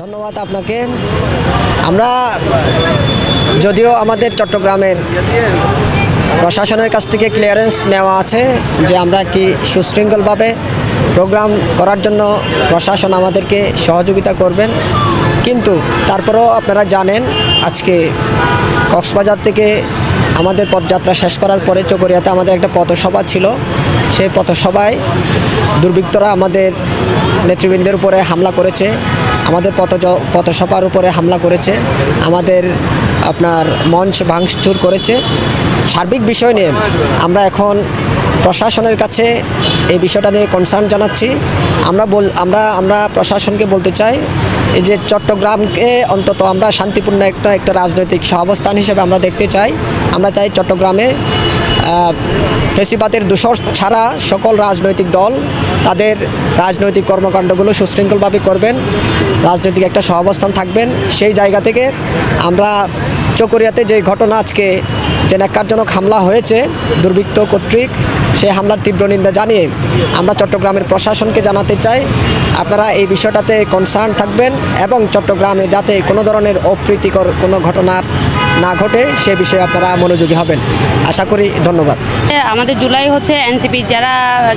ধন্যবাদ আপনাকে। আমরা যদিও আমাদের চট্টগ্রামের প্রশাসনের কাছ থেকে ক্লিয়ারেন্স নেওয়া আছে যে আমরা একটি সুশৃঙ্খলভাবে প্রোগ্রাম করার জন্য প্রশাসন আমাদেরকে সহযোগিতা করবেন। কিন্তু তারপরেও আপনারা জানেন, আজকে কক্সবাজার থেকে আমাদের পদযাত্রা শেষ করার পরে চকরিয়াতে আমাদের একটা পথসভা ছিল। সেই পথসভায় দুর্বৃত্তরা আমাদের নেতৃবৃন্দের উপরে হামলা করেছে। আমাদের পথ পথসভার উপরে হামলা করেছে। আমাদের আপনার মঞ্চ ভাঙচুর করেছে। সার্বিক বিষয় নিয়ে আমরা এখন প্রশাসনের কাছে এই বিষয়টা নিয়ে কনসার্ন জানাচ্ছি। আমরা বল আমরা আমরা প্রশাসনকে বলতে চাই, এই যে চট্টগ্রামকে অন্তত আমরা শান্তিপূর্ণ একটা একটা রাজনৈতিক সহাবস্থান হিসেবে আমরা দেখতে চাই। আমরা চাই চট্টগ্রামে ফেসিবাদের দূষর ছাড়া সকল রাজনৈতিক দল তাদের রাজনৈতিক কর্মকাণ্ডগুলো সুশৃঙ্খলভাবে করবেন, রাজনৈতিক একটা সহাবস্থান থাকবেন। সেই জায়গা থেকে আমরা চকরিয়াতে যে ঘটনা আজকে যে ন্যাক্কারজনক হামলা হয়েছে, দুর্বৃত্ত কর্তৃক, সেই হামলার তীব্র নিন্দা জানিয়ে আমরা চট্টগ্রামের প্রশাসনকে জানাতে চাই। আপনারা এই বিষয়টাতে কনসার্ন থাকবেন এবং চট্টগ্রামে যাতে কোনো ধরনের অপ্রীতিকর কোনো ঘটনা না ঘটে, সে বিষয়ে আপনারা মনোযোগী হবেন। আশা করি ধন্যবাদ। আমাদের জুলাই হচ্ছে এনসিপি, যারা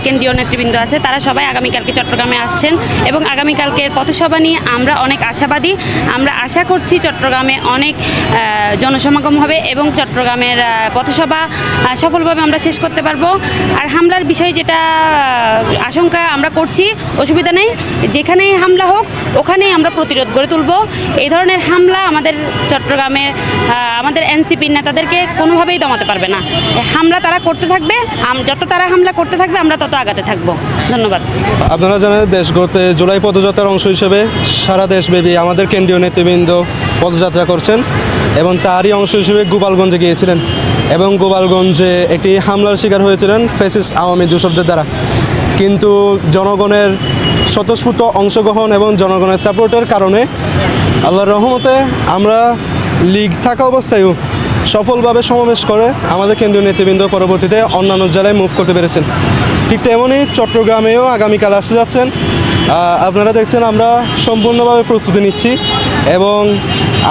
কেন্দ্রীয় নেতৃবৃন্দ আছে, তারা সবাই আগামীকালকে চট্টগ্রামে আসছেন এবং আগামীকালকের পথসভা নিয়ে আমরা অনেক আশাবাদী। আমরা আশা করছি চট্টগ্রামে অনেক জনসমাগম হবে এবং চট্টগ্রামের পথসভা সফলভাবে আমরা শেষ করতে পারব। আর হামলার বিষয়ে যেটা আশঙ্কা আমরা করছি, অসুবিধা নেই। যেখানেই হামলা হোক ওখানেই আমরা প্রতিরোধ গড়ে তুলব। এই ধরনের হামলা আমাদের চট্টগ্রামের আহ, আমাদের এনসিপির নেতাদেরকে কোনোভাবেই দমাতে পারবে না। হামলা তারা করতে থাকবে যত তারা হামলা করতে থাকবে আমরা তত আগাতে থাকব। ধন্যবাদ। আপনারা জানেন দেশ গড়তে জুলাই পদযাত্রার অংশ হিসেবে সারা দেশব্যাপী আমাদের কেন্দ্রীয় নেতৃবৃন্দ পদযাত্রা করছেন এবং তারই অংশ হিসেবে গোপালগঞ্জে গিয়েছিলেন এবং গোপালগঞ্জে একটি হামলার শিকার হয়েছিলেন ফেসিস আওয়ামী দূষকদের দ্বারা। কিন্তু জনগণের স্বতঃস্ফূর্ত অংশগ্রহণ এবং জনগণের সাপোর্টের কারণে আল্লাহর রহমতে আমরা লিগ থাকা অবস্থায়ও সফলভাবে সমাবেশ করে আমাদের কেন্দ্রীয় নেতৃবৃন্দ পরবর্তীতে অন্যান্য জেলায় মুভ করতে পেরেছেন। ঠিক তেমনই চট্টগ্রামেও আগামীকাল আসতে যাচ্ছেন। আপনারা দেখছেন আমরা সম্পূর্ণভাবে প্রস্তুতি নিচ্ছি এবং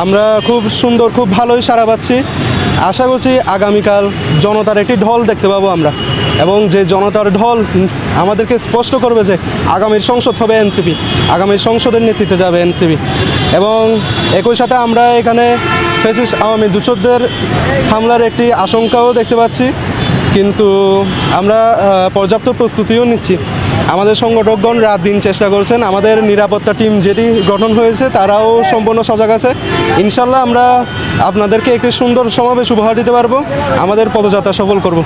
আমরা খুব সুন্দর, খুব ভালোই সারা পাচ্ছি। আশা করছি আগামীকাল জনতার একটি ঢল দেখতে পাবো আমরা। এবং যে জনতার ঢল আমাদেরকে স্পষ্ট করবে যে আগামীর সংসদ হবে এনসিপি আগামী সংসদের নেতৃত্বে যাবে এনসিপি। এবং একই সাথে আমরা এখানে ফেসিস আওয়ামী দুচোদ্দের হামলার একটি আশঙ্কাও দেখতে পাচ্ছি। কিন্তু আমরা পর্যাপ্ত প্রস্তুতিও নিচ্ছি। আমাদের সংগঠকগণ রাত দিন চেষ্টা করছেন। আমাদের নিরাপত্তা টিম যেটি গঠন হয়েছে, তারাও সম্পূর্ণ সজাগ আছে। ইনশাল্লাহ আমরা আপনাদেরকে একটি সুন্দর সমাবেশ উপহার দিতে পারব। আমাদের পদযাত্রা সফল করব